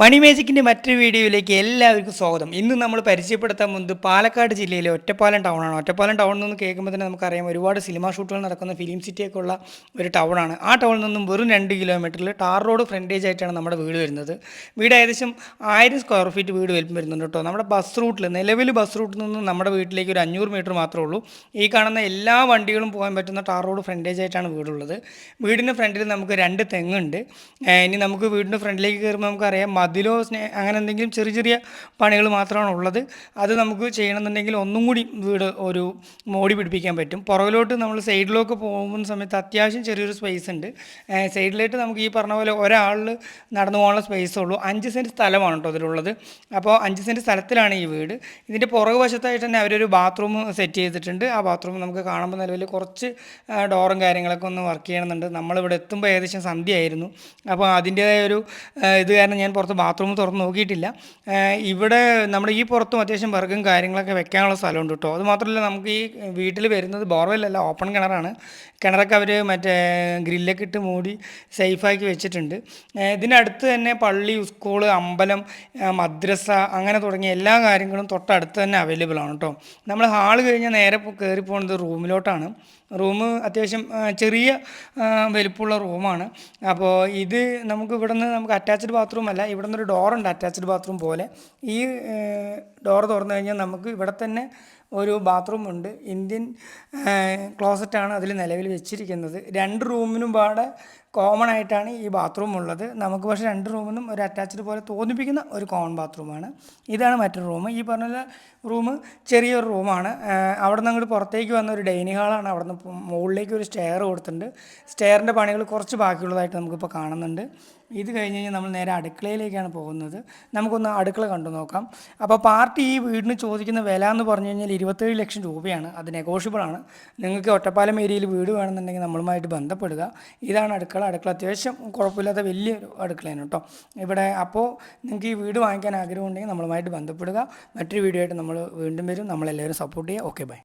മണി മേജിക്കിന്റെ മറ്റൊരു വീഡിയോയിലേക്ക് എല്ലാവർക്കും സ്വാഗതം. ഇന്ന് നമ്മൾ പരിചയപ്പെടുത്താൻ മുൻപ് പാലക്കാട് ജില്ലയിലെ ഒറ്റപ്പാലം ടൗണാണ് ഒറ്റപ്പാലം ടൗണിൽ നിന്ന് കേൾക്കുമ്പോൾ തന്നെ നമുക്കറിയാം ഒരുപാട് സിനിമാ ഷൂട്ടുകൾ നടക്കുന്ന ഫിലിം സിറ്റിയൊക്കെ ഉള്ള ഒരു ടൗണാണ് ആ ടൗണിൽ നിന്നും വെറും രണ്ട് കിലോമീറ്ററിൽ ടാർ റോഡ് ഫ്രണ്ടേജ് ആയിട്ടാണ് നമ്മുടെ വീട് വരുന്നത്. വീട് ഏകദേശം ആയിരം സ്ക്വയർ ഫീറ്റ് വീട് വലിപ്പം വരുന്നുണ്ട് കേട്ടോ. നമ്മുടെ ബസ് റൂട്ടിൽ നിലവിൽ ബസ് റൂട്ടിൽ നിന്ന് നമ്മുടെ വീട്ടിലേക്ക് ഒരു അഞ്ഞൂറ് മീറ്റർ മാത്രമേ ഉള്ളൂ. ഈ കാണുന്ന എല്ലാ വണ്ടികളും പോകാൻ പറ്റുന്ന ടാർ റോഡ് ഫ്രണ്ടേജ് ആയിട്ടാണ് വീടുള്ളത്. വീടിന്റെ ഫ്രണ്ടിൽ നമുക്ക് രണ്ട് തെങ്ങുണ്ട് ഇനി നമുക്ക് വീടിന്റെ ഫ്രണ്ടിലേക്ക് കയറുമ്പോൾ നമുക്കറിയാം മതിലോ സ്നേ അങ്ങനെ എന്തെങ്കിലും ചെറിയ ചെറിയ പണികൾ മാത്രമാണ് ഉള്ളത്. അത് നമുക്ക് ചെയ്യണമെന്നുണ്ടെങ്കിൽ ഒന്നും കൂടി വീട് ഒരു മോടി പിടിപ്പിക്കാൻ പറ്റും. പുറകിലോട്ട് നമ്മൾ സൈഡിലൊക്കെ പോകുന്ന സമയത്ത് അത്യാവശ്യം ചെറിയൊരു സ്പേസ് ഉണ്ട്. സൈഡിലായിട്ട് നമുക്ക് ഈ പറഞ്ഞ പോലെ ഒരാൾ നടന്നു പോകാനുള്ള സ്പേസ് ഉള്ളൂ. അഞ്ച് സെന്റ് സ്ഥലമാണ് കേട്ടോ അതിലുള്ളത്. അപ്പോൾ അഞ്ച് സെന്റ് സ്ഥലത്തിലാണ് ഈ വീട്. ഇതിന്റെ പുറകു വശത്തായിട്ട് തന്നെ അവരൊരു ബാത്റൂം സെറ്റ് ചെയ്തിട്ടുണ്ട്. ആ ബാത്റൂം നമുക്ക് കാണുമ്പോൾ നിലവിൽ കുറച്ച് ഡോറും കാര്യങ്ങളൊക്കെ ഒന്ന് വർക്ക് ചെയ്യണമെന്നുണ്ട്. നമ്മളിവിടെ എത്തുമ്പോൾ ഏകദേശം സന്ധ്യയായിരുന്നു. അപ്പോൾ അതിന്റേതായ ഒരു ഇത് കാരണം ഞാൻ പുറത്ത് ബാത്റൂം തുറന്ന് നോക്കിയിട്ടില്ല. ഇവിടെ നമ്മുടെ ഈ പുറത്തും അത്യാവശ്യം വർക്കും കാര്യങ്ങളൊക്കെ വെക്കാനുള്ള സ്ഥലമുണ്ട് കേട്ടോ അത് മാത്രമല്ല നമുക്ക് ഈ വീട്ടിൽ വരുന്നത് ബോർവെല്ലല്ല ഓപ്പൺ കിണറാണ്. കിണറൊക്കെ അവർ മറ്റേ ഗ്രില്ലൊക്കെ ഇട്ട് മൂടി സേഫാക്കി വെച്ചിട്ടുണ്ട്. ഇതിനടുത്ത് തന്നെ പള്ളി സ്കൂൾ അമ്പലം മദ്രസ അങ്ങനെ തുടങ്ങിയ എല്ലാ കാര്യങ്ങളും തൊട്ടടുത്ത് തന്നെ അവൈലബിൾ ആണ് കേട്ടോ നമ്മൾ ഹാൾ കഴിഞ്ഞാൽ നേരെ കയറി പോകുന്നത് റൂമിലോട്ടാണ്. റൂം അത്യാവശ്യം ചെറിയ വലുപ്പമുള്ള റൂമാണ്. അപ്പോൾ ഇത് നമുക്ക് ഇവിടെ നിന്ന് നമുക്ക് അറ്റാച്ച്ഡ് ബാത്റൂം അല്ല ഇവിടെ നിന്നൊരു ഡോറുണ്ട് അറ്റാച്ച്ഡ് ബാത്റൂം പോലെ. ഈ ഡോർ തുറന്നു കഴിഞ്ഞാൽ നമുക്ക് ഇവിടെ തന്നെ ഒരു ബാത്റൂം ഉണ്ട്. ഇന്ത്യൻ ക്ലോസറ്റാണ് അതിൽ നിലവിൽ വെച്ചിരിക്കുന്നത്. രണ്ട് റൂമിനും പാടെ കോമൺ ആയിട്ടാണ് ഈ ബാത്റൂം ഉള്ളത്. നമുക്ക് പക്ഷേ രണ്ട് റൂമിനും ഒരു അറ്റാച്ച്ഡ് പോലെ തോന്നിപ്പിക്കുന്ന ഒരു കോമൺ ബാത്റൂമാണ് ഇതാണ് മറ്റൊരു റൂം ഈ പറഞ്ഞ റൂം ചെറിയൊരു റൂമാണ് അവിടെ നിന്ന് അങ്ങോട്ട് പുറത്തേക്ക് വന്ന ഒരു ഡൈനിങ് ഹാളാണ് അവിടെ നിന്ന് മുകളിലേക്ക് ഒരു സ്റ്റെയർ കൊടുത്തിട്ടുണ്ട്. സ്റ്റെയറിന്റെ പണികൾ കുറച്ച് ബാക്കിയുള്ളതായിട്ട് നമുക്കിപ്പോൾ കാണുന്നുണ്ട്. ഇത് കഴിഞ്ഞ് കഴിഞ്ഞാൽ നമ്മൾ നേരെ അടുക്കളയിലേക്കാണ് പോകുന്നത്. നമുക്കൊന്ന് അടുക്കള കണ്ടു നോക്കാം. അപ്പോൾ പാർട്ടി ഈ വീടിന് ചോദിക്കുന്ന വില എന്ന് പറഞ്ഞു കഴിഞ്ഞാൽ ഇരുപത്തേഴ് ലക്ഷം രൂപയാണ്. അത് നെഗോഷ്യബിൾ ആണ്. നിങ്ങൾക്ക് ഒറ്റപ്പാലം ഏരിയയിൽ വീട് വേണമെന്നുണ്ടെങ്കിൽ നമ്മളുമായിട്ട് ബന്ധപ്പെടുക. ഇതാണ് അടുക്കള. അടുക്കള അത്യാവശ്യം കുഴപ്പമില്ലാത്ത വലിയൊരു അടുക്കളയാണ് കേട്ടോ. ഇവിടെ അപ്പോൾ നിങ്ങൾക്ക് ഈ വീട് വാങ്ങിക്കാൻ ആഗ്രഹമുണ്ടെങ്കിൽ നമ്മളുമായിട്ട് ബന്ധപ്പെടുക. മറ്റൊരു വീഡിയോ ആയിട്ട് നമ്മൾ വീണ്ടും വരും. നമ്മളെല്ലാവരും സപ്പോർട്ട് ചെയ്യുക. Okay bye